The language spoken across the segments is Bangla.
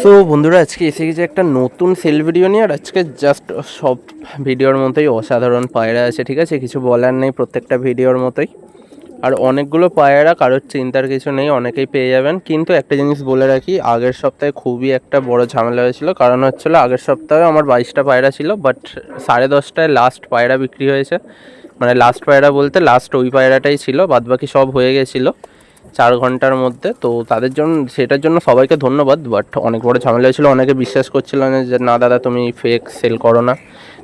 সো বন্ধুরা, আজকে এসে গেছে একটা নতুন সেল ভিডিও নিয়ে, আর আজকে জাস্ট সব ভিডিওর মতোই অসাধারণ পায়রা আছে, ঠিক আছে? কিছু বলার নেই প্রত্যেকটা ভিডিওর মতোই। আর অনেকগুলো পায়রা, কারোর চিন্তার কিছু নেই, অনেকেই পেয়ে যাবেন। কিন্তু একটা জিনিস বলে রাখি, আগের সপ্তাহে খুবই একটা বড় ঝামেলা হয়েছিল। কারণ হচ্ছিল, আগের সপ্তাহে আমার বাইশটা পায়রা ছিল বাট সাড়ে দশটায় লাস্ট পায়রা বিক্রি হয়েছে। মানে লাস্ট পায়রা বলতে লাস্ট ওই পায়রাটাই ছিল, বাদবাকি সব হয়ে গেছিল। চার ঘণ্টার মধ্যে, তো তাদের জন্য, সেটার জন্য সবাইকে ধন্যবাদ বাট অনেক বড় ঝামেলা হয়েছিল, অনেকে বিশ্বাস করছিল না যে, না দাদা, তুমি ফেক সেল করো না।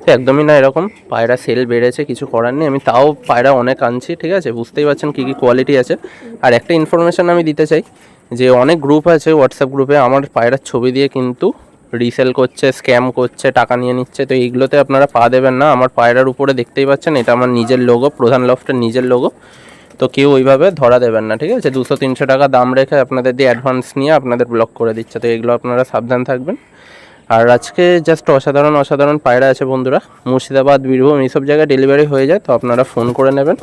তো একদমই না, এরকম পায়রা সেল বেড়েছে, কিছু করার নেই। আমি তাও পায়রা অনেক আনছি, ঠিক আছে? বুঝতেই পারছেন কী কী কোয়ালিটি আছে। আর একটা ইনফরমেশান আমি দিতে চাই, যে অনেক গ্রুপ আছে হোয়াটসঅ্যাপ গ্রুপে আমার পায়রার ছবি দিয়ে কিন্তু রিসেল করছে স্ক্যাম করছে, টাকা নিয়ে নিচ্ছে, তো এইগুলোতে আপনারা পা দেবেন না। আমার পায়রার উপরে দেখতেই পাচ্ছেন, এটা আমার নিজের লোগো প্রধান লফটের নিজের লোগো তো কেউ ওইভাবে ধরা দেবেন না, ঠিক আছে? দুশো তিনশো টাকা দাম রেখে আপনাদের দিয়ে অ্যাডভান্স নিয়ে আপনাদের ব্লক করে দিচ্ছে, তো এগুলো আপনারা সাবধান থাকবেন। আর আজকে জাস্ট অসাধারণ অসাধারণ পায়রা আছে বন্ধুরা। মুর্শিদাবাদ, বীরভূম, এইসব জায়গায় ডেলিভারি হয়ে যায়, তো আপনারা ফোন করে নেবেন।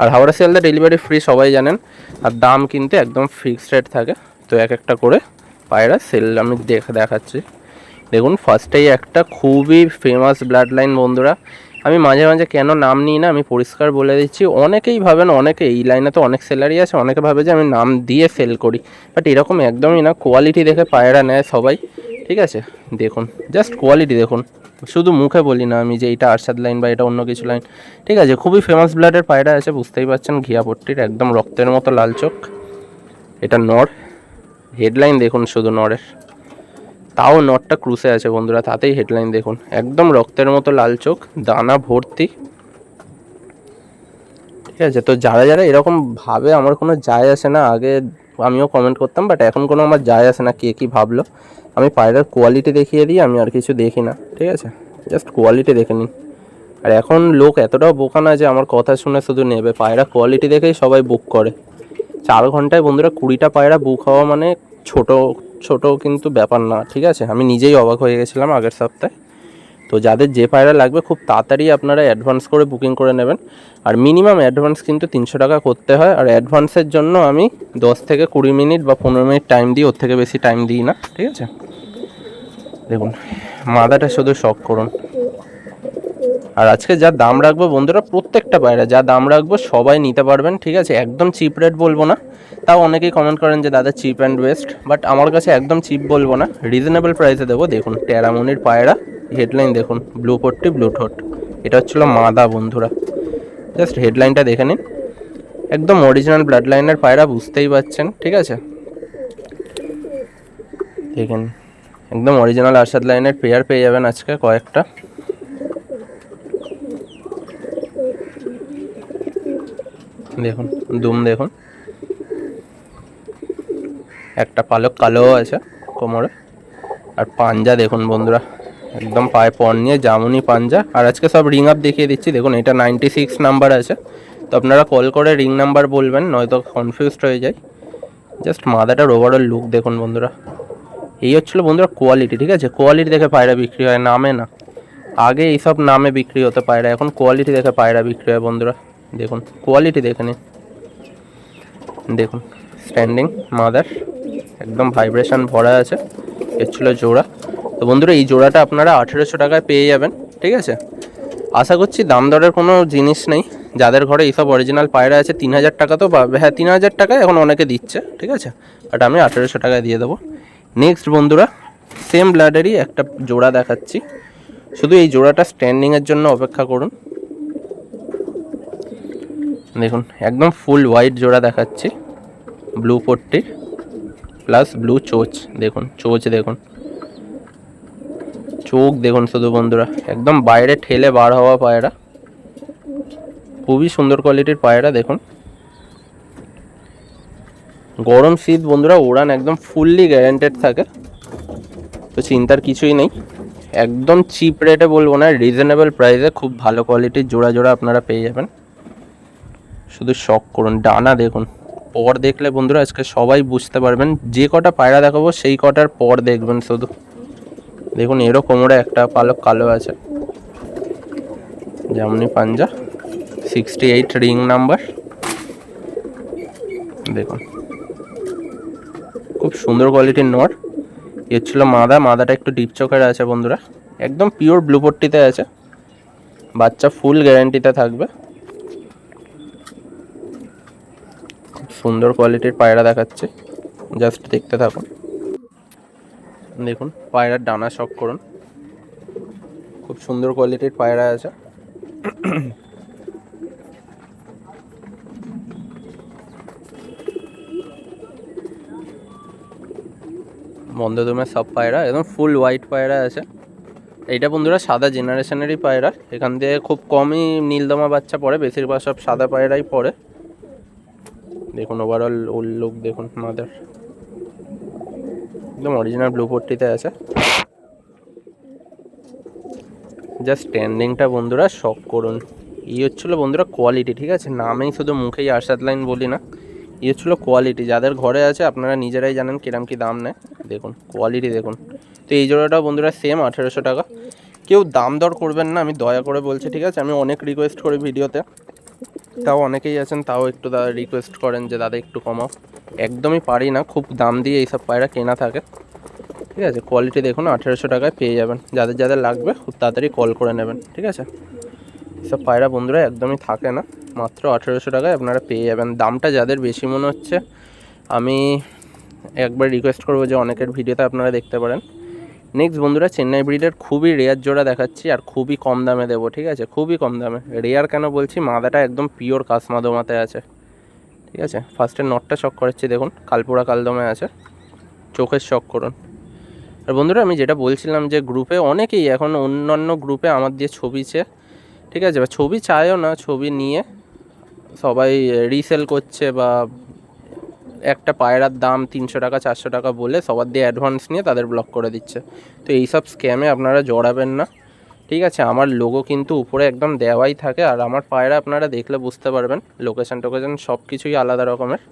আর হাওড়া শিয়ালদা ডেলিভারি ফ্রি সবাই জানেন। আর দাম কিন্তু একদম ফিক্সড রেট থাকে, তো এক একটা করে পায়রা সেল আমি দেখে, দেখাচ্ছি। দেখুন ফার্স্টেই একটা খুবই ফেমাস ব্লাড লাইন বন্ধুরা। আমি মাঝে মাঝে কেন নাম নিই না, আমি পরিষ্কার বলে দিচ্ছি, অনেকেই ভাবেন অনেকে এই লাইনে তো অনেক স্যালারি আছে, অনেকে ভাবে যে আমি নাম দিয়ে সেল করি। বাট এরকম একদমই না কোয়ালিটি দেখে পায়রা নেয় সবাই, ঠিক আছে? দেখুন জাস্ট কোয়ালিটি দেখুন। শুধু মুখে বলি না আমি যে এটা আরশাদ লাইন বা এটা অন্য কিছু লাইন ঠিক আছে? খুবই ফেমাস ব্লাডের পায়রা আছে, বুঝতেই পারছেন ঘিয়াপট্টির একদম রক্তের মতো লাল চোখ। এটা নর হেডলাইন দেখুন শুধু নরের। তাও নটটা ক্রুসে আছে বন্ধুরা, তাতেই হেডলাইন দেখুন। একদম রক্তের মতো লাল চোখ, দানা ভর্তি। ঠিক আছে, তো যারা যারা এরকম ভাবে আমার কোনো যায় আসে না, আগে আমিও কমেন্ট করতাম বাট এখন কোনো আমার যায় আসে না, কে কী ভাবলো। আমি পায়রার কোয়ালিটি দেখিয়ে দিই, আমি আর কিছু দেখি না। ঠিক আছে জাস্ট কোয়ালিটি দেখে নিন। আর এখন লোক এতটাও বোকা না যে আমার কথা শুনে শুধু নেবে। পায়রা কোয়ালিটি দেখেই সবাই বুক করে। চার ঘন্টায় বন্ধুরা কুড়িটা পায়রা বুক হওয়া মানে ছোট ছোট কিন্তু ব্যাপার না, ঠিক আছে? আমি নিজেই অবাক হয়ে গেছিলাম আগের সপ্তাহে। তো যাদের যে পায়রা লাগবে, খুব তাড়াতাড়ি আপনারা অ্যাডভান্স করে বুকিং করে নেবেন। আর মিনিমাম অ্যাডভান্স কিন্তু তিনশো টাকা করতে হয়। আর অ্যাডভান্সের জন্য আমি দশ থেকে কুড়ি মিনিট বা পনেরো মিনিট টাইম দিই, ওর থেকে বেশি টাইম দিই না, ঠিক আছে? দেখুন মাদাটা শুধু শখ করুন। আর আজকে যা দাম রাখব বন্ধুরা প্রত্যেকটা পায়রা যা দাম রাখব সবাই নিতে পারবেন, ঠিক আছে? একদম চিপ রেট বলব না। তাও অনেকেই কমেন্ট করেন যে, দাদা চিপ অ্যান্ড বেস্ট বাট আমার কাছে একদম চিপ বলব না। রিজনেবল প্রাইসে দেবো। দেখুন টেরামনির পায়রা হেডলাইন দেখুন ব্লু পট্টি ব্লু ঠোঁট। এটা হচ্ছিল মাদা, বন্ধুরা। জাস্ট হেডলাইনটা দেখে নিন। একদম অরিজিনাল ব্লাড লাইনের পায়রা, বুঝতেই পাচ্ছেন, ঠিক আছে? দেখেন, একদম অরিজিনাল আরশাদ লাইনের পেয়ার পেয়ে যাবেন আজকে কয়েকটা। দেখুন, দুম দেখুন। একটা পালক কালোও আছে কোমরে। আর পাঞ্জা দেখুন বন্ধুরা, একদম পায়ে পর নিয়ে জামুনি পাঞ্জা। আর আজকে সব রিং আপ দেখিয়ে দিচ্ছি, দেখুন এটা নাইনটি সিক্স নাম্বার আছে। তো আপনারা কল করে রিং নাম্বার বলবেন, নয়তো কনফিউজড হয়ে যায় জাস্ট মাদাটার ওভারঅল লুক দেখুন বন্ধুরা। এই হচ্ছিল বন্ধুরা কোয়ালিটি ঠিক আছে? কোয়ালিটি দেখে পায়রা বিক্রি হয়, নামে না। আগে এইসব নামে বিক্রি হতে পায়রা, এখন কোয়ালিটি দেখে পায়রা বিক্রি হয় বন্ধুরা। দেখুন কোয়ালিটি দেখে দেখুন স্ট্যান্ডিং মাদার একদম ভাইব্রেশন ভরা আছে। এর ছিল জোড়া। তো বন্ধুরা, এই জোড়াটা আপনারা আঠেরোশো টাকায় পেয়ে যাবেন, ঠিক আছে? আশা করছি দাম দরের কোনো জিনিস নেই। যাদের ঘরে এইসব অরিজিনাল পায়রা আছে, তিন হাজার টাকা তো পাবে। হ্যাঁ তিন হাজার টাকায় এখন অনেকে দিচ্ছে, ঠিক আছে? বাট আমি আঠেরোশো টাকায় দিয়ে দেবো। নেক্সট বন্ধুরা সেম ব্লাডেরই একটা জোড়া দেখাচ্ছি। শুধু এই জোড়াটা স্ট্যান্ডিংয়ের জন্য অপেক্ষা করুন। দেখুন, একদম ফুল হোয়াইট জোড়া দেখাচ্ছি ব্লু পট্টির প্লাস ব্লু চোচ, দেখুন চোচ দেখুন। চোখ দেখুন শুধু বন্ধুরা, একদম বাইরে ঠেলে বার হওয়া পায়রা। খুবই সুন্দর কোয়ালিটির পায়রা, দেখুন। গরম শীত বন্ধুরা ওড়ান একদম ফুললি গ্যারেন্টেড থাকে। তো চিন্তার কিছুই নেই। একদম চিপ রেটে বলব না রিজনেবল প্রাইসে খুব ভালো কোয়ালিটির জোড়া জোড়া আপনারা পেয়ে যাবেন। শুধু শখ করুন, ডানা দেখুন। পর দেখলে বন্ধুরা, আজকে সবাই বুঝতে পারবেন, যে কটা পায়রা দেখাবো, সেই কটার পর দেখবেন শুধু। দেখুন, এরও কোমরে একটা পালক কালো আছে। যেমনি পাঞ্জা। সিক্সটি এইট রিং নাম্বার দেখুন। খুব সুন্দর কোয়ালিটির নট এর ছিল মাদা, মাদাটা একটু ডিপ চোখের আছে বন্ধুরা। একদম পিওর ব্লুপট্টিতে আছে। বাচ্চা ফুল গ্যারান্টিতে থাকবে। সুন্দর কোয়ালিটির পায়রা দেখাচ্ছে। জাস্ট দেখতে থাকুন। দেখুন, পায়রার ডানা শখ করুন। খুব সুন্দর কোয়ালিটির পায়রা আছে। বন্ধদমের সব পায়রা, একদম ফুল হোয়াইট পায়রা আছে। এইটা বন্ধুরা সাদা জেনারেশনেরই পায়রা। এখান থেকে খুব কমই নীলদমা বাচ্চা পড়ে, বেশিরভাগ সব সাদা পায়রাই পড়ে। দেখুন ওভারঅল ওর লুক দেখুন মাদার একদম অরিজিনাল ব্লু পট্টিতে আছে। জাস্ট স্ট্যান্ডিংটা বন্ধুরা শখ করুন। এই হচ্ছিল বন্ধুরা কোয়ালিটি ঠিক আছে? নামেই শুধু মুখেই আরশাদ লাইন বলি না। এই হচ্ছিল কোয়ালিটি যাদের ঘরে আছে আপনারা নিজেরাই জানেন কিরম কি দাম নেয়। দেখুন কোয়ালিটি দেখুন। তো এই জোড়াটাও বন্ধুরা সেম আঠেরোশো টাকা। কেউ দাম দর করবেন না, আমি দয়া করে বলছি, ঠিক আছে? আমি অনেক রিকোয়েস্ট করি ভিডিওতে তাও অনেকেই আছেন, তাও একটু দাদা রিকোয়েস্ট করেন যে, দাদা, একটু কমাও। একদমই পারি না, খুব দাম দিয়ে এইসব পায়রা কেনা থাকে। ঠিক আছে কোয়ালিটি দেখুন, আঠেরোশো টাকায় পেয়ে যাবেন। যাদের যাদের লাগবে, খুব তাড়াতাড়ি কল করে নেবেন, ঠিক আছে? এসব পায়রা বন্ধুরা একদমই থাকে না, মাত্র আঠেরোশো টাকায় আপনারা পেয়ে যাবেন। দামটা যাদের বেশি মনে হচ্ছে, আমি একবার রিকোয়েস্ট করব যে, অনেকের ভিডিওতে আপনারা দেখতে পারেন। নেক্সট বন্ধুরা, চেন্নাই ব্রিডের খুবই রেয়ার জোড়া দেখাচ্ছি আর খুবই কম দামে দেবো, ঠিক আছে? খুবই কম দামে। রেয়ার কেন বলছি? মাদাটা একদম পিওর কাসমাদোমাতে আছে, ঠিক আছে? ফার্স্টে নটটা শক করাচ্ছি, দেখুন, কালপুরা কালদমে আছে। চোখের শক করুন। আর বন্ধুরা, আমি যেটা বলছিলাম যে গ্রুপে অনেকেই, এখন অন্যান্য গ্রুপে আমার দিয়ে ছবি চেয়ে ঠিক আছে? বা ছবি চায়ও না, ছবি নিয়ে সবাই রিসেল করছে বা একটা পায়রার দাম তিনশো টাকা, চারশো টাকা বলে সবার দিয়ে অ্যাডভান্স নিয়ে তাদের ব্লক করে দিচ্ছে। তো এইসব স্ক্যামে আপনারা জড়াবেন না, ঠিক আছে? আমার লোগো কিন্তু উপরে একদম দেওয়াই থাকে আর আমার পায়রা আপনারা দেখলে বুঝতে পারবেন লোকেশন টোকেশন সব কিছুই আলাদা রকমের।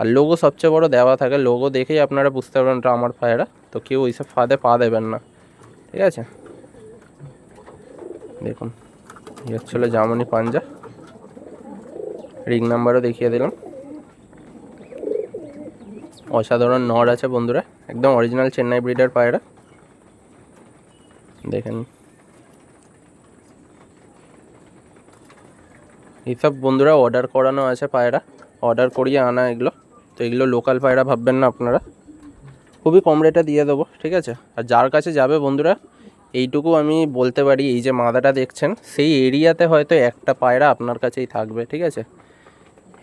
আর লোগো সবচেয়ে বড় দেওয়া থাকে লোগো দেখেই আপনারা বুঝতে পারবেন ওটা আমার পায়রা, তো কেউ ওইসব ফাঁদে পা দেবেন না, ঠিক আছে? দেখুন হচ্ছিল জামনি পাঞ্জা। রিং নাম্বারও দেখিয়ে দিলাম। অসাধারণ নর আছে বন্ধুরা, একদম অরিজিনাল চেন্নাই ব্রিডার পায়রা। দেখেন। এইসব বন্ধুরা অর্ডার করানো আছে পায়রা অর্ডার করিয়ে আনা এগুলো। তো এগুলো লোকাল পায়রা ভাববেন না আপনারা। খুবই কম রেটে দিয়ে দেবো, ঠিক আছে? আর যার কাছে যাবে বন্ধুরা, এইটুকু আমি বলতে পারি, এই যে মাদাটা দেখছেন, সেই এরিয়াতে হয়তো একটা পায়রা আপনার কাছেই থাকবে, ঠিক আছে?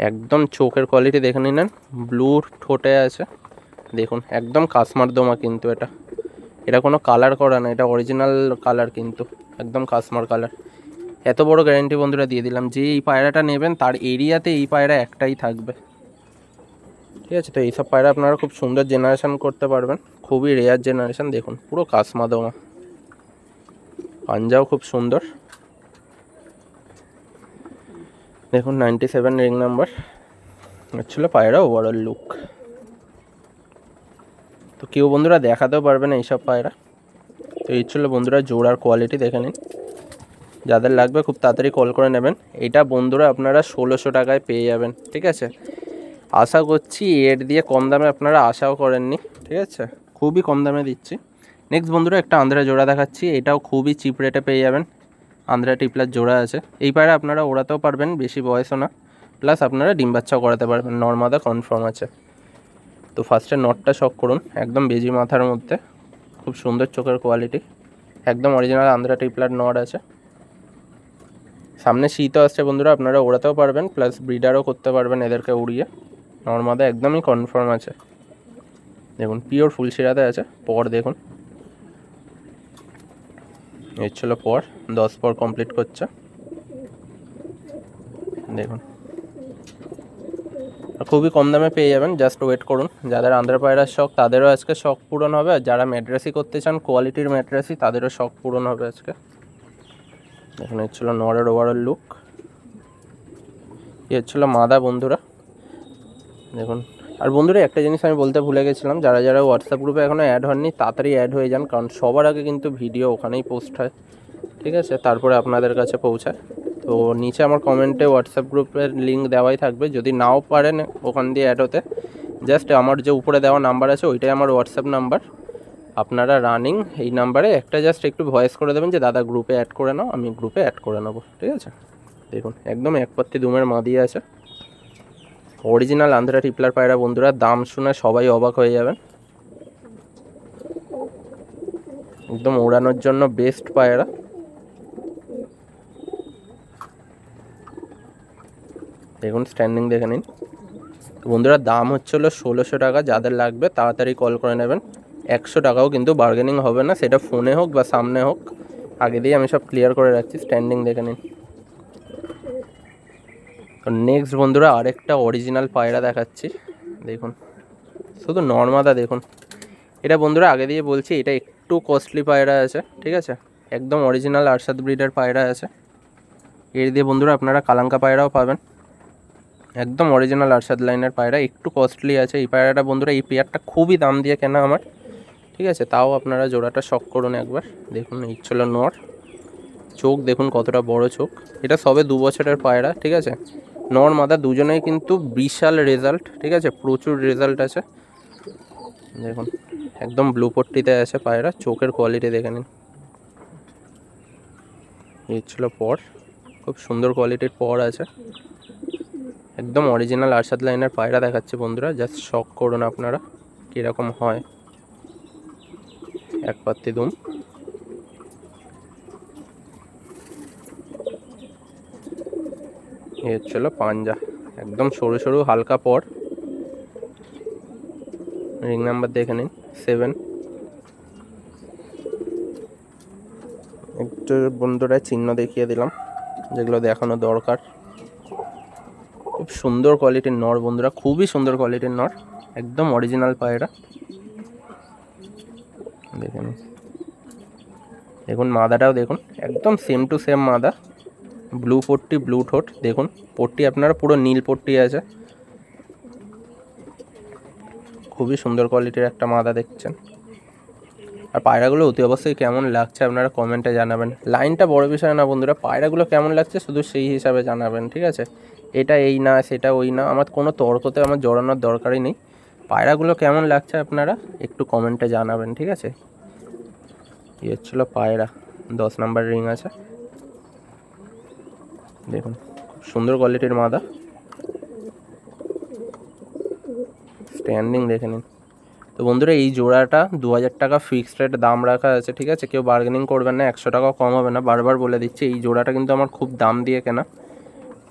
একদম চোখের কোয়ালিটি দেখে নিলেন। ব্লু ঠোঁটে আছে। দেখুন, একদম কাসমার দোমা কিন্তু এটা। এটা কোনো কালার করা না, এটা অরিজিনাল কালার কিন্তু। একদম কাসমার কালার এত বড় গ্যারেন্টি বন্ধুরা দিয়ে দিলাম। যে এই পায়রাটা নেবেন, তার এরিয়াতে এই পায়রা একটাই থাকবে। ঠিক আছে, তো এইসব পায়রা আপনারা খুব সুন্দর জেনারেশান করতে পারবেন। খুবই রেয়ার জেনারেশান দেখুন, পুরো কাসমা দোমা পাঞ্জাও খুব সুন্দর। দেখুন নাইনটি সেভেন রিং নাম্বার হচ্ছিল পায়রা ওভারঅল লুক তো কেউ বন্ধুরা দেখাতেও পারবে না এইসব পায়রা। তো এই ছিল বন্ধুরা জোড়ার কোয়ালিটি দেখে নিন। যাদের লাগবে খুব তাড়াতাড়ি কল করে নেবেন। এটা বন্ধুরা আপনারা ষোলোশো টাকায় পেয়ে যাবেন, ঠিক আছে? আশা করছি এর দিয়ে কম দামে আপনারা আশাও করেননি, ঠিক আছে? খুবই কম দামে দিচ্ছি। নেক্সট বন্ধুরা একটা আন্ধ্রা জোড়া দেখাচ্ছি। এটাও খুবই চিপ রেটে পেয়ে যাবেন। আন্ধ্রা টিপলার জোড়া আছে। এই পায়রা আপনারা ওড়াতেও পারবেন, বেশি বয়সও না। প্লাস আপনারা ডিম বাচ্চাও করাতে পারবেন নর্মাদা কনফার্ম আছে। তো ফার্স্টে নটটা শখ করুন, একদম বেজি মাথার মধ্যে। খুব সুন্দর চোখের কোয়ালিটি একদম অরিজিনাল আন্ধ্রা টিপলার নট আছে। সামনে শীতও আসছে বন্ধুরা, আপনারা ওড়াতেও পারবেন প্লাস ব্রিডারও করতে পারবেন এদেরকে উড়িয়ে। নর্মাদা একদমই কনফার্ম আছে। দেখুন পিওর ফুল শিরাতে আছে, পর দেখুন। এই ছিল পর, দশ পর কমপ্লিট করছে। দেখুন। খুবই কম দামে পেয়ে যাবেন জাস্ট ওয়েট করুন। যাদের আন্ধ্রা পায়রার শখ, তাদেরও আজকে শখ পূরণ হবে। আর যারা ম্যাড্রেসি করতে চান কোয়ালিটির ম্যাড্রেসি তাদেরও শখ পূরণ হবে আজকে। দেখুন, এই ছিল নরের ওভারঅল লুক এ হচ্ছিল মাদা বন্ধুরা। দেখুন। আর বন্ধুরা, একটা জিনিস আমি বলতে ভুলে গেছিলাম, যারা যারা হোয়াটসঅ্যাপ গ্রুপে এখনও অ্যাড হননি, তাড়াতাড়ি অ্যাড হয়ে যান, কারণ সবার আগে কিন্তু ভিডিও ওখানেই পোস্ট হয়, ঠিক আছে? তারপরে আপনাদের কাছে পৌঁছায়। তো নিচে আমার কমেন্টে হোয়াটসঅ্যাপ গ্রুপের লিঙ্ক দেওয়াই থাকবে, যদি নাও পারেন ওখান দিয়ে অ্যাড হতে। জাস্ট আমার যে উপরে দেওয়া নাম্বার আছে, ওইটাই আমার হোয়াটসঅ্যাপ নাম্বার আপনারা রানিং এই নাম্বারে একটা জাস্ট একটু ভয়েস করে দেবেন যে, দাদা গ্রুপে অ্যাড করে নাও, আমি গ্রুপে অ্যাড করে নেব। ঠিক আছে? দেখুন, একদম এক পাত্তি দুমের মা দিয়ে আছে। অরিজিনাল আন্ধ্রা টিপলার পায়রা বন্ধুরা, দাম শুনে সবাই অবাক হয়ে যাবেন। একদম ওড়ানোর জন্য বেস্ট পায়রা। দেখুন স্ট্যান্ডিং দেখে নিন। বন্ধুরা, দাম হচ্ছে হলো ষোলোশো টাকা, যাদের লাগবে তাড়াতাড়ি কল করে নেবেন। একশো টাকাও কিন্তু বার্গেনিং হবে না, সেটা ফোনে হোক বা সামনে হোক। আগে দিয়ে আমি সব ক্লিয়ার করে রাখছি স্ট্যান্ডিং দেখে নিন। নেক্সট বন্ধুরা আরেকটা অরিজিনাল পায়রা দেখাচ্ছি। দেখুন, শুধু নর্মাদা দেখুন। এটা বন্ধুরা আগে দিয়ে বলছি, এটা একটু কস্টলি পায়রা আছে, ঠিক আছে? একদম অরিজিনাল আরশাদ ব্রিডের পায়রা আছে। এর দিয়ে বন্ধুরা আপনারা কালাঙ্কা পায়রাও পাবেন। একদম অরিজিনাল আরশাদ লাইনের পায়রা, একটু কস্টলি আছে। এই পায়রাটা বন্ধুরা, এই পেয়ারটা খুবই দাম দিয়ে কেনা আমার, ঠিক আছে? তাও আপনারা জোড়াটা শখ করুন একবার। দেখুন, এই ছিল নর। চোখ দেখুন কতটা বড় চোখ। এটা সবে দু বছরের পায়রা, ঠিক আছে? নর মাদা দুজনেই কিন্তু বিশাল রেজাল্ট ঠিক আছে? প্রচুর রেজাল্ট আছে। দেখুন, একদম ব্লু পট্টিতে আছে পায়রা, চোখের কোয়ালিটি দেখে নিন। এই ছিল পর, খুব সুন্দর কোয়ালিটির পর আছে। একদম অরিজিনাল আরশাদ লাইনের পায়রা দেখাচ্ছে বন্ধুরা জাস্ট শখ করুন আপনারা, কীরকম হয়। এক পাত্তি দুম। এই হচ্ছিল পাঞ্জা। একদম সরু সরু হালকা পর। রিং নাম্বার দেখে নিন, সেভেন। একটু বন্ধুরা চিহ্ন দেখিয়ে দিলাম, যেগুলো দেখানো দরকার। খুব সুন্দর কোয়ালিটির নর, বন্ধুরা, খুবই সুন্দর কোয়ালিটির নর, একদম অরিজিনাল পায়রা। দেখে নিন। দেখুন মাদাটাও দেখুন, একদম সেম টু সেম মাদা। ব্লু পট্টি, ব্লু ঠোঁট, দেখুন, পট্টি আপনারা পুরো নীল পট্টি আছে। খুবই সুন্দর কোয়ালিটির একটা মাদা দেখছেন। আর পায়রাগুলো অতি অবশ্যই কেমন লাগছে আপনারা কমেন্টে জানাবেন। লাইনটা বড় বিষয় না বন্ধুরা, পায়রাগুলো কেমন লাগছে শুধু সেই হিসাবে জানাবেন, ঠিক আছে? এটা এই না, সেটা ওই না, আমার কোনো তর্কতে আমার জড়ানোর দরকারই নেই। পায়রাগুলো কেমন লাগছে আপনারা একটু কমেন্টে জানাবেন, ঠিক আছে? এই হচ্ছিল পায়রা, দশ নাম্বার রিং আছে। দেখুন সুন্দর কোয়ালিটির মাদা। স্ট্যান্ডিং দেখে নিন। তো বন্ধুরা, এই জোড়াটা দু হাজার টাকা ফিক্সড রেট দাম রাখা আছে, ঠিক আছে? কেউ বার্গেনিং করবেন না, একশো টাকাও কম হবে না। বারবার বলে দিচ্ছি, এই জোড়াটা কিন্তু আমার খুব দাম দিয়ে কেনা,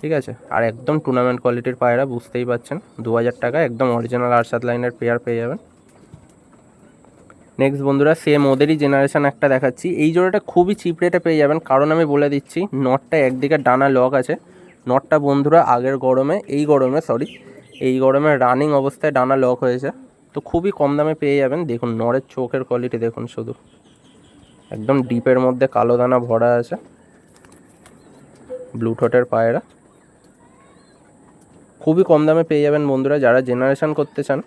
ঠিক আছে? আর একদম টুর্নামেন্ট কোয়ালিটির পায়রা, বুঝতেই পাচ্ছেন। দু হাজার টাকা একদম অরিজিনাল আরশাদ লাইনের পেয়ার পেয়ে যাবেন। নেক্সট বন্ধুরা সেম ওদেরই জেনারেশন একটা দেখাচ্ছি। এই জোড়াটা খুবই চিপ রেটে পেয়ে যাবেন। কারণ আমি বলে দিচ্ছি নটটা একদিকে ডানা লক আছে। নটটা বন্ধুরা, আগের গরমে, এই গরমে সরি এই গরমে রানিং অবস্থায় ডানা লক হয়েছে। তো খুবই কম দামে পেয়ে যাবেন। দেখুন নরের চোখের কোয়ালিটি দেখুন শুধু। একদম ডিপের মধ্যে কালো দানা ভরা আছে। ব্লুটটের পায়রা। খুবই কম দামে পেয়ে যাবেন বন্ধুরা, যারা জেনারেশন করতে চান।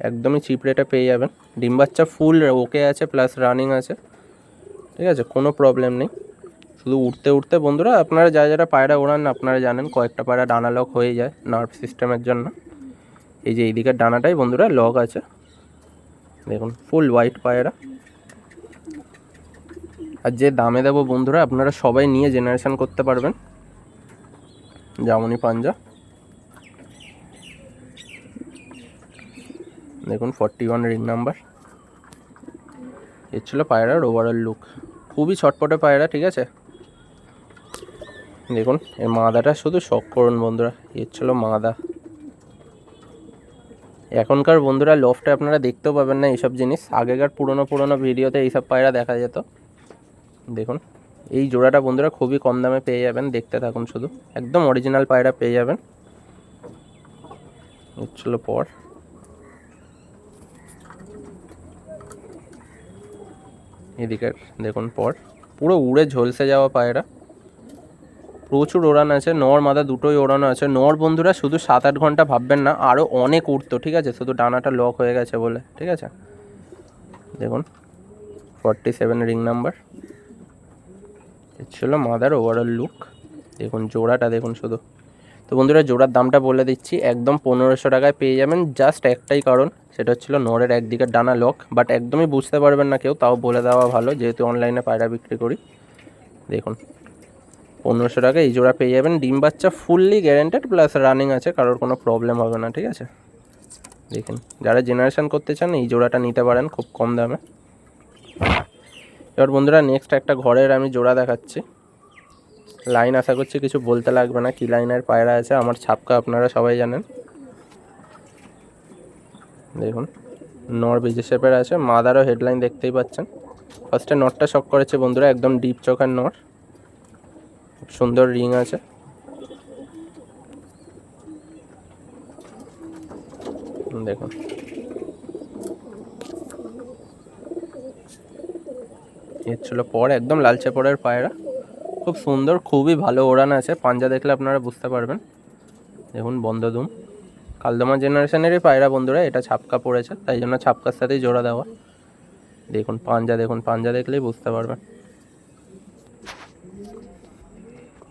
একদমই চিপ রেটে পেয়ে যাবেন। ডিম বাচ্চা ফুল ওকে আছে প্লাস রানিং আছে। ঠিক আছে, কোনো প্রবলেম নেই। শুধু উঠতে উঠতে বন্ধুরা, আপনারা যা, যারা পায়রা ওড়ান, আপনারা জানেন কয়েকটা পায়রা ডানা লক হয়ে যায় নার্ভ সিস্টেমের জন্য। এই যে এইদিকের ডানাটাই বন্ধুরা লক আছে। দেখুন ফুল হোয়াইট পায়রা। আর যে দামে দেবো বন্ধুরা, আপনারা সবাই নিয়ে জেনারেশন করতে পারবেন। জামনি পাঞ্জা। দেখুন ফর্টি ওয়ান রিং নাম্বার এর ছিল পায়রার ওভারঅল লুক খুবই ছটপটে পায়রা, ঠিক আছে? দেখুন এই মাদাটা শুধু শখ করুন বন্ধুরা এর ছিল মাদা। এখনকার বন্ধুরা লফটে আপনারা দেখতেও পাবেন না এইসব জিনিস। আগেকার পুরনো পুরনো ভিডিওতে এইসব পায়রা দেখা যেত। দেখুন, এই জোড়াটা বন্ধুরা খুবই কম দামে পেয়ে যাবেন, দেখতে থাকুন শুধু। একদম অরিজিনাল পায়রা পেয়ে যাবেন। ছিল পর। এদিকের দেখুন পর। পুরো উড়ে ঝলসে যাওয়া পায়রা। প্রচুর ওড়ান আছে, নর মাদা দুটোই ওড়ানো আছে। নর বন্ধুরা শুধু সাত আট ঘণ্টা ভাববেন না আরও অনেক উঠতো ঠিক আছে? শুধু ডানাটা লক হয়ে গেছে বলে, ঠিক আছে? দেখুন ফর্টি সেভেন রিং নাম্বার ছিল মাদার ওভারঅল লুক দেখুন, জোড়াটা দেখুন শুধু। তো বন্ধুরা জোড়ার দামটা বলে দিচ্ছি, একদম পনেরোশো টাকায় পেয়ে যাবেন। জাস্ট একটাই কারণ, সেটা হচ্ছিল নরের একদিকে ডানা লক বাট একদমই বুঝতে পারবেন না কেউ, তাও বলে দেওয়া ভালো, যেহেতু অনলাইনে পায়রা বিক্রি করি। দেখুন, পনেরোশো টাকা এই জোড়া পেয়ে যাবেন। ডিম বাচ্চা ফুললি গ্যারেন্টেড প্লাস রানিং আছে, কারোর কোনো প্রবলেম হবে না, ঠিক আছে? দেখুন, যারা জেনারেশান করতে চান, এই জোড়াটা নিতে পারেন খুব কম দামে। এবার বন্ধুরা নেক্সট একটা ঘরের আমি জোড়া দেখাচ্ছি। লাইন আশা করছি কিছু বলতে লাগবে না। কি লাইনের পায়রা আছে? আমার ছাপকা আপনারা সবাই জানেন। দেখুন, নর বিজি শেপের আছে। মাদারও হেডলাইন দেখতেই পাচ্ছেন। ফার্স্টে নটটা শক করেছে বন্ধুরা, একদম ডিপ চোখের নর। খুব সুন্দর রিং আছে। দেখুন। এর ছিল পর, একদম লালচে পরের পায়রা। খুব সুন্দর, খুবই ভালো ওড়ান আছে। পাঞ্জা দেখলে আপনারা বুঝতে পারবেন। দেখুন বন্ধ দুম কালদমা জেনারেশনেরই পায়রা বন্ধুরা, এটা ছাপকা পড়েছে, তাই জন্য ছাপকার সাথেই জোড়া দেওয়া। দেখুন, পাঞ্জা দেখুন, পাঞ্জা দেখলেই বুঝতে পারবেন।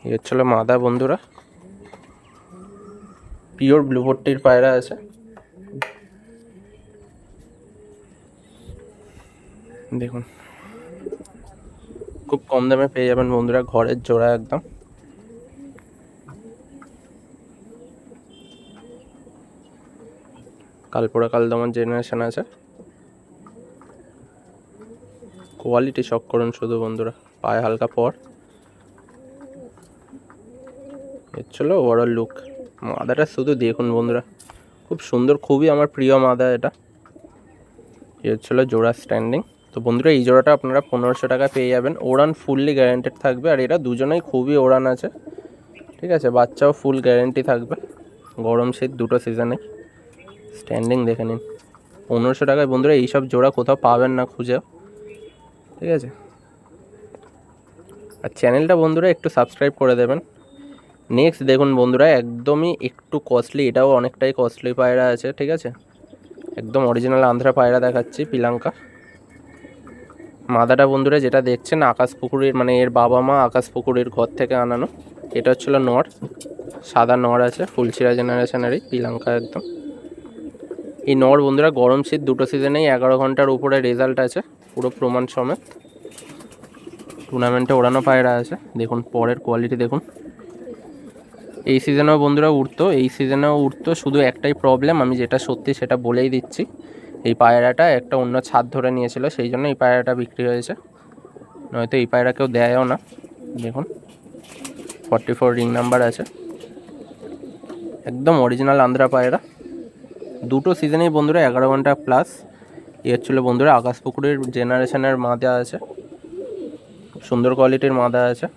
এই হচ্ছিল মাদা বন্ধুরা। পিওর ব্লুপট্টির পায়রা আছে। দেখুন খুব কম দামে পেয়ে যাবেন বন্ধুরা, ঘরের জোড়া একদম। কালপোড়া কাল কালদমান জেনারেশন আছে। কোয়ালিটি শক করুন শুধু বন্ধুরা, পায়ে হালকা পর। এর ছিল ওভারঅল লুক মাদাটা শুধু দেখুন বন্ধুরা, খুব সুন্দর, খুবই আমার প্রিয় মাদা এটা। এ হচ্ছিল জোড়া স্ট্যান্ডিং তো বন্ধুরা, এই জোড়াটা আপনারা পনেরোশো টাকা পেয়ে যাবেন। ওড়ান ফুললি গ্যারেন্টেড থাকবে, আর এটা দুজনেই খুবই ওড়ান আছে। ঠিক আছে, বাচ্চাও ফুল গ্যারেন্টি থাকবে। গরম শীত দুটো সিজনে স্ট্যান্ডিং দেখে নিন। পনেরোশো টাকায় বন্ধুরা, এইসব জোড়া কোথাও পাবেন না খুঁজেও। ঠিক আছে? আর চ্যানেলটা বন্ধুরা, একটু সাবস্ক্রাইব করে দেবেন। নেক্সট দেখুন বন্ধুরা, একদমই একটু কস্টলি এটাও অনেকটাই কস্টলি পায়রা আছে। ঠিক আছে? একদম অরিজিনাল আন্ধ্রা পায়রা দেখাচ্ছি, পিলাঙ্কা। মাদাটা বন্ধুরা যেটা দেখছেন, আকাশ পুকুরের মানে এর বাবা মা আকাশ পুকুরের ঘর থেকে আনানো। এটা হচ্ছিল নর। সাদা নর আছে ফুলচিরা জেনারেশনেরই পিলাঙ্কা একদম। এই নর বন্ধুরা গরম শীত দুটো সিজনেই এগারো ঘণ্টার উপরে রেজাল্ট আছে, পুরো প্রমাণ সমেত। টুর্নামেন্টে ওড়ানো পায়রা আছে। দেখুন, পরের কোয়ালিটি দেখুন। এই সিজনেও বন্ধুরা উঠতো এই সিজনেও উঠতো শুধু একটাই প্রবলেম আমি যেটা সত্যি সেটা বলেই দিচ্ছি। এই পায়রাটা একটা অন্য ছাদ ধরে নিয়েছিল, সেই জন্য এই পায়রাটা বিক্রি হয়েছে। নয়তো এই পায়রা কেউ দেয়ও না। দেখুন ফর্টি ফোর রিং নাম্বার আছে। একদম অরিজিনাল আন্ধ্রা পায়রা। দুটো সিজনেই বন্ধুরা, এগারো ঘণ্টা প্লাস এ হচ্ছিল বন্ধুরা, আকাশ পুকুরের জেনারেশনের মাদা আছে। সুন্দর কোয়ালিটির মাদা আছে।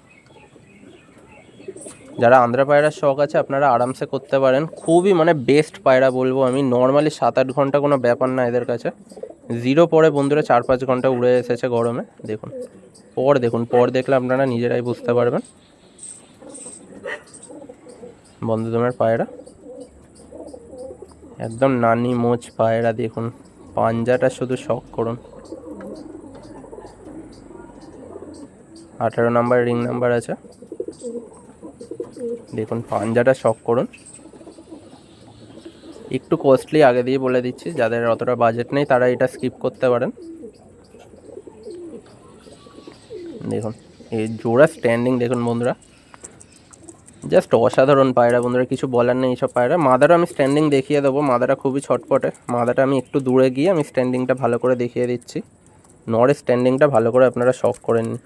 যারা আন্ধ্রা পায়রার শখ আছে, আপনারা আরামসে করতে পারেন। খুবই মানে বেস্ট পায়রা বলব আমি। নর্মালি সাত আট ঘণ্টা কোনো ব্যাপার না এদের কাছে। জিরো পরে বন্ধুরা চার পাঁচ ঘণ্টা উড়ে এসেছে গরমে। দেখুন, পর দেখুন, পর দেখলে আপনারা নিজেরাই বুঝতে পারবেন। বন্ধুদমের পায়রা। একদম নানি মোচ পায়রা, দেখুন। পাঞ্জাটা শুধু শখ করুন। আঠারো নাম্বার, রিং নাম্বার আছে। দেখুন, পাঞ্জাটা শখ করুন। একটু কস্টলি আগে দিয়ে বলে দিচ্ছি, যাদের অতটা বাজেট নেই তারা এটা স্কিপ করতে পারেন। দেখুন, এই জোড়া স্ট্যান্ডিং দেখুন বন্ধুরা। জাস্ট অসাধারণ পায়রা বন্ধুরা, কিছু বলার নেই এইসব পায়রা। মাদারও আমি স্ট্যান্ডিং দেখিয়ে দেবো মাদারা খুবই ছটপটে। মাদাটা আমি একটু দূরে গিয়ে আমি স্ট্যান্ডিংটা ভালো করে দেখিয়ে দিচ্ছি। নরের স্ট্যান্ডিংটা ভালো করে আপনারা শখ করে নিন।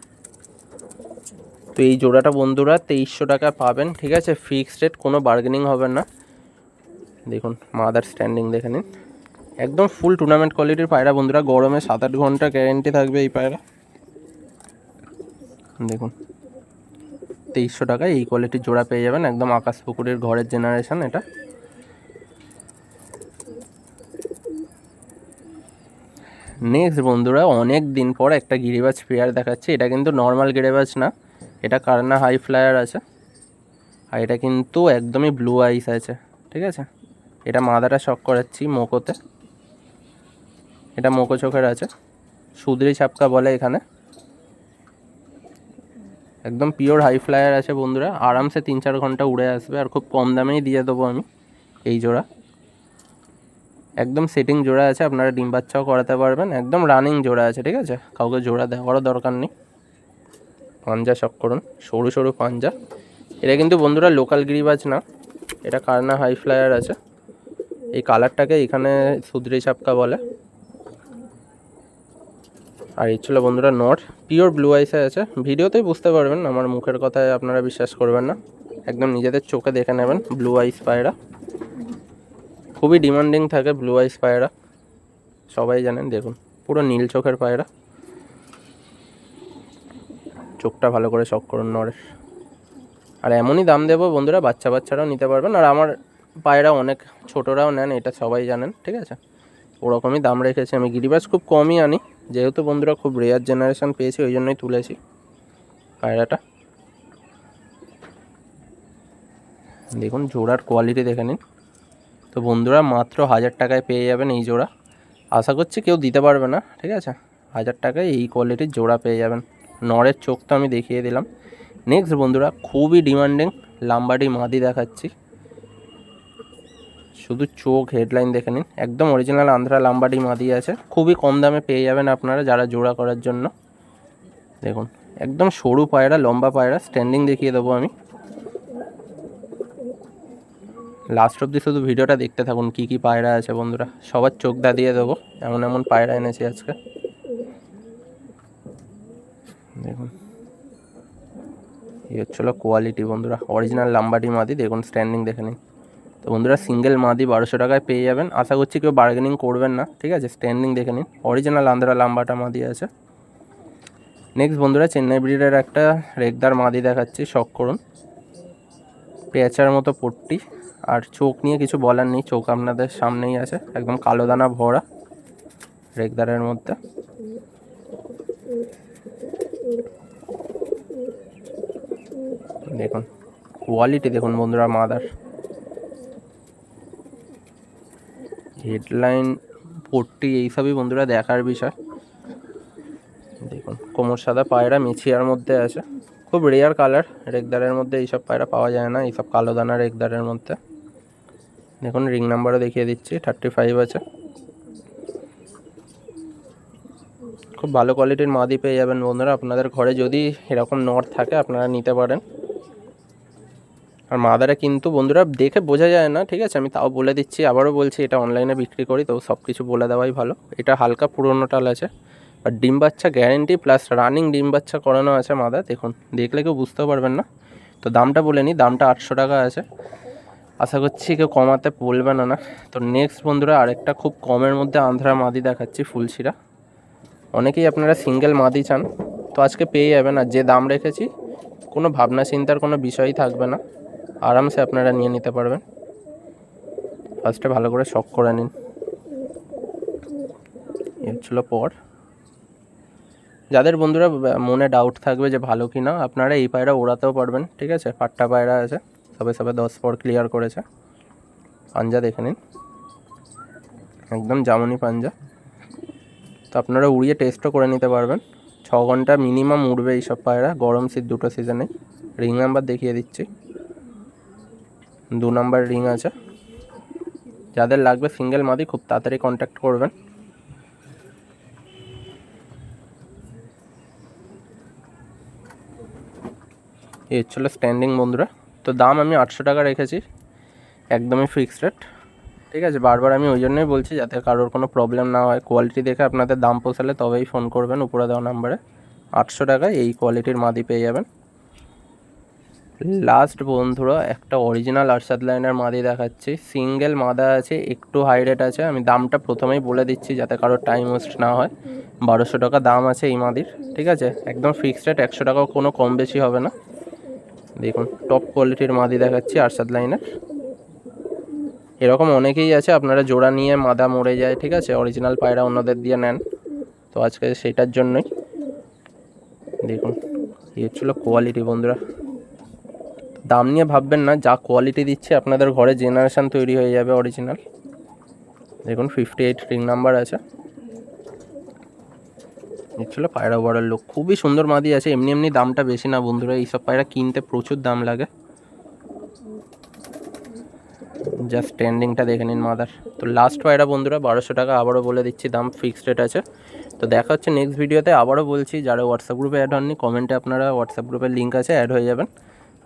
তো এই জোড়াটা বন্ধুরা তেইশশো টাকা পাবেন, ঠিক আছে? ফিক্সড রেট কোনো বার্গেনিং হবে না। দেখুন মাদার স্ট্যান্ডিং দেখে নিন। একদম ফুল টুর্নামেন্ট কোয়ালিটির পায়রা বন্ধুরা, গরমে সাত আট ঘণ্টা গ্যারেন্টি থাকবে এই পায়রা। দেখুন, তেইশশো টাকায় এই কোয়ালিটির জোড়া পেয়ে যাবেন, একদম আকাশ পুকুরের ঘরের জেনারেশন এটা। নেক্সট বন্ধুরা, অনেক দিন পর একটা গিরিবাজ পেয়ার দেখাচ্ছি, এটা কিন্তু নর্মাল গিরিবাজ না। এটা কারনা হাই ফ্লায়ার আছে। আর এটা কিন্তু একদমই ব্লু আইস আছে, ঠিক আছে? এটা মাদাটা শক করাচ্ছি মোকোতে। এটা মোকো চোখের আছে। সুদরি ছাপকা বলে এখানে। একদম পিওর হাই ফ্লায়ার আছে বন্ধুরা। আরামসে তিন চার ঘণ্টা উড়ে আসবে আর খুব কম দামেই দিয়ে দেবো আমি এই জোড়া। একদম সেটিং জোড়া আছে, আপনারা ডিম বাচ্চাও করাতে পারবেন। একদম রানিং জোড়া আছে, ঠিক আছে? কাউকে জোড়া দেওয়ারও দরকার নেই। পাঞ্জা করুন, সরু সরু পাঞ্জা। এটা কিন্তু বন্ধুরা লোকাল গিরিবাজ না, এটা কারনা হাই ফ্লায়ার আছে। এই কালারটাকে এখানে সুদ্রি চাপকা বলে। আর এই ছিল বন্ধুরা নট পিওর ব্লু আইসে আছে। ভিডিওতেই বুঝতে পারবেন, আমার মুখের কথায় আপনারা বিশ্বাস করবেন না। একদম নিজেদের চোখে দেখে নেবেন ব্লু আইস পায়রা। খুবই ডিমান্ডিং থাকে ব্লু আইস পায়রা। সবাই জানেন, দেখুন, পুরো নীল চোখের পায়রা। চোখটা ভালো করে শখ করুন নরের আর এমনই দাম দেবো বন্ধুরা, বাচ্চা বাচ্চারাও নিতে পারবেন। আর আমার পায়রা অনেক, ছোটরাও নেন, এটা সবাই জানেন, ঠিক আছে? ওরকমই দাম রেখেছি আমি। গিরিবাজ খুব কমই আনি, যেহেতু বন্ধুরা খুব রেয়ার জেনারেশন পেয়েছি, ওই জন্যই তুলেছি পায়রাটা। দেখুন, জোড়ার কোয়ালিটি দেখে নিন। তো বন্ধুরা, মাত্র হাজার টাকায় পেয়ে যাবেন এই জোড়া। আশা করছি কেউ দিতে পারবে না, ঠিক আছে? হাজার টাকায় এই কোয়ালিটির জোড়া পেয়ে যাবেন। নরের চোখ তো আমি দেখিয়ে দিলাম। নেক্সট বন্ধুরা, খুবই ডিমান্ডিং লাম্বাডি মাদি দেখাচ্ছি। শুধু চোখ হেডলাইন দেখে নিন। একদম অরিজিনাল আন্ধ্রা লাম্বাডি মাদি আছে। খুবই কম দামে পেয়ে যাবেন আপনারা যারা জোড়া করার জন্য। দেখুন, একদম সরু পায়রা, লম্বা পায়রা স্ট্যান্ডিং দেখিয়ে দেবো আমি। লাস্ট অব্দি শুধু ভিডিওটা দেখতে থাকুন, কি কি পায়রা আছে বন্ধুরা। সবার চোখ দিয়ে দেবো, এমন এমন পায়রা এনেছি আজকে। দেখুন। এই হচ্ছিল কোয়ালিটি বন্ধুরা। অরিজিনাল লাম্বাটি মাদি, দেখুন স্ট্যান্ডিং দেখে নিন। তো বন্ধুরা সিঙ্গেল মাদি বারোশো টাকায় পেয়ে যাবেন। আশা করছি কেউ বার্গেনিং করবেন না, ঠিক আছে? স্ট্যান্ডিং দেখে নিন। অরিজিনাল আন্ধ্রা লাম্বাটা মাদি আছে। নেক্সট বন্ধুরা চেন্নাই ব্রিডের একটা রেগদার মাদি দেখাচ্ছি শখ করুন। পেঁচার মতো পট্টি। আর চোখ নিয়ে কিছু বলার নেই, চোখ আপনাদের সামনেই আছে। একদম কালো দানা ভরা রেগদারের মধ্যে। দেখুন কোয়ালিটি দেখুন বন্ধুরা, মাদার। হেডলাইন পট্টি, এইসবই বন্ধুরা দেখার বিষয়। দেখুন, কোমর সাদা, পায়রা মিছিয়ার মধ্যে আছে। খুব রেয়ার কালার রেগদারের মধ্যে এইসব পায়রা পাওয়া যায় না, এইসব কালো দানা রেগদারের মধ্যে। দেখুন রিং নাম্বারও দেখিয়ে দিচ্ছি থার্টি ফাইভ আছে। খুব ভালো কোয়ালিটির মাদি পেয়ে যাবেন বন্ধুরা। আপনাদের ঘরে যদি এরকম নট থাকে, আপনারা নিতে পারেন। আর মাদারা কিন্তু বন্ধুরা, দেখে বোঝা যায় না, ঠিক আছে? আমি তাও বলে দিচ্ছি, আবারও বলছি, এটা অনলাইনে বিক্রি করি, তো সব কিছু বলে দেওয়াই ভালো। এটা হালকা পুরোনো টাল আছে। আর ডিম বাচ্চা গ্যারেন্টি প্লাস রানিং ডিম বাচ্চা করানো আছে মাদা, দেখুন। দেখলে কেউ বুঝতেও পারবেন না। তো দামটা বলে নিই, দামটা আটশো টাকা আছে। আশা করছি কেউ কমাতে বলবে না না। তো নেক্সট বন্ধুরা, আরেকটা খুব কমের মধ্যে আন্ধ্রা মাদি দেখাচ্ছি, ফুলশিরা। অনেকেই আপনারা সিঙ্গেল মাদি চান, তো আজকে পেয়ে যাবেন। আর যে দাম রেখেছি, কোনো ভাবনা চিন্তার কোনো বিষয়ই থাকবে না। আরামসে আপনারা নিয়ে নিতে পারবেন। ফার্স্টে ভালো করে শখ করে নিন। হচ্ছিল পর। যাদের বন্ধুরা মনে ডাউট থাকবে যে ভালো কি না আপনারা এই পায়রা ওড়াতেও পারবেন, ঠিক আছে? পাট্টা পায়রা আছে, সবে সবে দশ পর ক্লিয়ার করেছে। পাঞ্জা দেখে নিন। একদম জামনি পাঞ্জা। তো আপনারা উড়িয়ে টেস্টও করে নিতে পারবেন। ছ ঘণ্টা মিনিমাম উড়বে এইসব পায়রা। গরম শীত দুটো সিজনে রিং নাম্বার দেখিয়ে দিচ্ছি। দু নাম্বার রিং আছে। যাদের লাগবে সিঙ্গেল মাদি খুব তাড়াতাড়ি কন্ট্যাক্ট করবেন। এই হচ্ছিল স্ট্যান্ডিং বন্ধুরা। তো দাম আমি আটশো টাকা রেখেছি। একদমই ফিক্সড রেট ঠিক আছে, বারবার আমি ওই জন্যই বলছি যাতে কারোর কোনো প্রবলেম না হয়। কোয়ালিটি দেখে আপনাদের দাম পোষালে তবেই ফোন করবেন, উপরে দেওয়া নাম্বারে আটশো টাকায় এই কোয়ালিটির মাদি পেয়ে যাবেন। লাস্ট বন্ধুরা, একটা অরিজিনাল আরশাদ লাইনের মাদি দেখাচ্ছি। সিঙ্গেল মাদা আছে, একটু হাই রেট আছে। আমি দামটা প্রথমেই বলে দিচ্ছি যাতে কারোর টাইম ওয়েস্ট না হয়। বারোশো টাকা দাম আছে এই মাদির, ঠিক আছে? একদম ফিক্সড রেট একশো টাকাও কোনো কম বেশি হবে না। দেখুন টপ কোয়ালিটির মাদি দেখাচ্ছি আরশাদ লাইনের এরকম অনেকেই আছে, আপনারা জোড়া নিয়ে মাদা মরে যায়, ঠিক আছে? অরিজিনাল পায়রা অন্যদের দিয়ে নেন। তো আজকে সেটার জন্যই। দেখুন হচ্ছিল কোয়ালিটি বন্ধুরা। দাম নিয়ে ভাববেন না, যা কোয়ালিটি দিচ্ছে আপনাদের ঘরে জেনারেশান তৈরি হয়ে যাবে অরিজিনাল দেখুন ফিফটি এইট রিং নাম্বার আছে ছিল পায়রা ওভারঅল লোক খুবই সুন্দর মাদি আছে, এমনি এমনি দামটা বেশি না বন্ধুরা। এইসব পায়রা কিনতে প্রচুর দাম লাগে। জাস্ট ট্রেন্ডিংটা দেখে নিন মাদার তো লাস্ট পায়রা বন্ধুরা, বারোশো টাকা আবারও বলে দিচ্ছি, দাম ফিক্সড রেট আছে। তো দেখা হচ্ছে নেক্সট ভিডিওতে আবারও বলছি, যারা হোয়াটসঅ্যাপ গ্রুপে অ্যাড হননি কমেন্টে আপনারা হোয়াটসঅ্যাপ গ্রুপের লিঙ্ক আছে অ্যাড হয়ে যাবেন।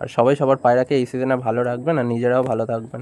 আর সবাই সবার পায়রাকে এই সিজনে ভালো রাখবেন, আর নিজেরাও ভালো থাকবেন।